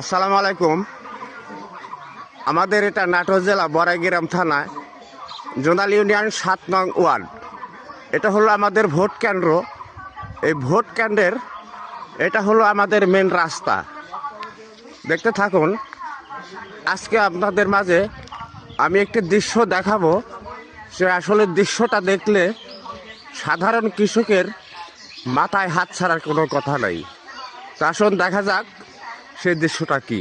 আসসালামু আলাইকুম। আমাদের এটা নাটোর জেলা বড়াইগ্রাম থানায় জোনাল ইউনিয়ন সাত নং ওয়ার্ড। এটা হলো আমাদের ভোট কেন্দ্র। এই ভোট কেন্দ্রের এটা হলো আমাদের মেন রাস্তা। দেখতে থাকুন, আজকে আপনাদের মাঝে আমি একটি দৃশ্য দেখাবো। সে আসলে দৃশ্যটা দেখলে সাধারণ কৃষকের মাথায় হাত ছাড়ার কোনো কথা নাই। তা আসুন দেখা যাক। সেই দৃশ্যটা কি?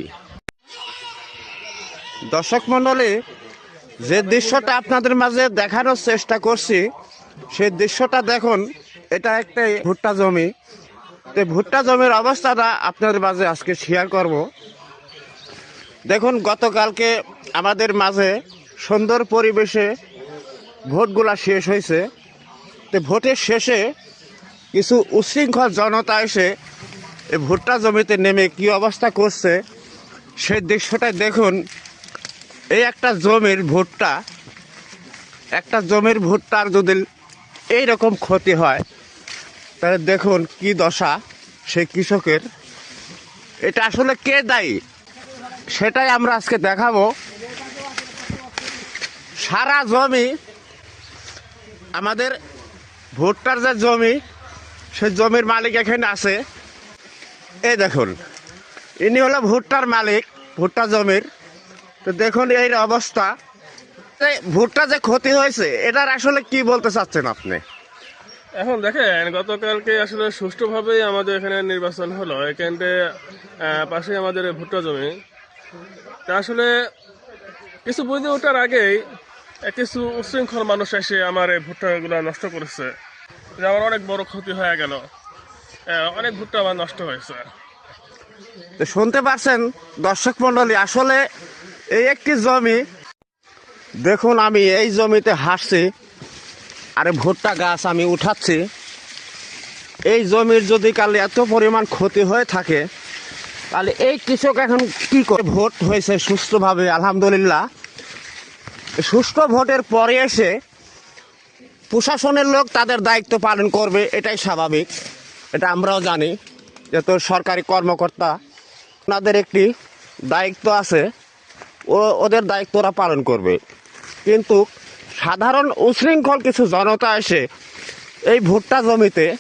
দর্শক মণ্ডলী যে দৃশ্যটা আপনাদের মাঝে দেখানোর চেষ্টা করছি, সেই দৃশ্যটা দেখুন, এটা একটা ভুট্টা জমি। তো ভুট্টা জমির অবস্থাটা আপনাদের মাঝে আজকে শেয়ার করব। দেখুন, গতকালকে আমাদের মাঝে সুন্দর পরিবেশে ভোটগুলা শেষ হয়েছে। তো ভোটের শেষে কিছু উশৃঙ্খল জনতা এসে ভুট্টা জমিতে নেমে কি অবস্থা করছে, সেই দৃশ্যটা দেখুন। এই একটা জমির ভুট্টা, একটা জমির ভুট্টার যদি এই রকম ক্ষতি হয়, তাহলে দেখুন কি দশা সেই কৃষকের। এটা আসলে কে দায়ী? সেটাই আমরা আজকে দেখাবো। সারা জমি, আমাদের ভুট্টার যে জমি, সেই জমির মালিক এখানে আছে। এই দেখুন ইনি হলো ভুট্টার মালিক ভুট্টা জমির। তো দেখুন এই অবস্থা। ভুট্টা যে ক্ষতি হয়েছে এটার আসলে কি বলতে চাচ্ছেন আপনি? এখন দেখেন গতকালকে আসলে সুষ্ঠুভাবেই আমাদের এখানে নির্বাচন হলো। এখানতে আহ, পাশে আমাদের ভুট্টা জমি। তা আসলে কিছু বুঝে ওঠার আগেই কিছু উশৃঙ্খল মানুষ এসে আমার এই ভুট্টাগুলো নষ্ট করেছে। যে আমার অনেক বড় ক্ষতি হয়ে গেল। অনেক ভুট্টা আমার নষ্ট হয়েছে। তো শুনতে পারছেন দর্শক মন্ডলী, আসলে এই একটি জমি, দেখুন আমি এই জমিতে হাসছি আরে ভুট্টা গাছ আমি উঠাচ্ছি। এই জমির যদি কালে এত পরিমাণ ক্ষতি হয়ে থাকে, তাহলে এই কৃষক এখন কি করে ভোট হয়েছে সুস্থভাবে, আলহামদুলিল্লাহ। সুষ্ঠু ভোটের পরে এসে প্রশাসনের লোক তাদের দায়িত্ব পালন করবে, এটাই স্বাভাবিক। এটা আমরাও জানি যে তো সরকারি কর্মকর্তা। ওনাদের একটি দায়িত্ব আছে, ও, ওদের দায়িত্ব ওরা পালন করবে। কিন্তু সাধারণ উশৃঙ্খল কিছু জনতা এসে এই ভুট্টা জমিতে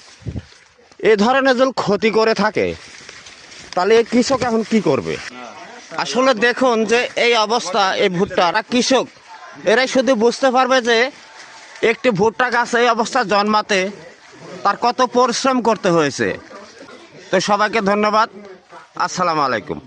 এ ধরনের যদি ক্ষতি করে থাকে, তাহলে এই কৃষক এখন কি করবে? আসলে দেখুন যে এই অবস্থা, এই ভুট্টা আর কৃষক। এরাই শুধু বুঝতে পারবে যে একটি ভুট্টা গাছ এই অবস্থা জন্মাতে তার কত পরিশ্রম করতে হয়েছে। তো সবাইকে ধন্যবাদ। আসসালামু আলাইকুম।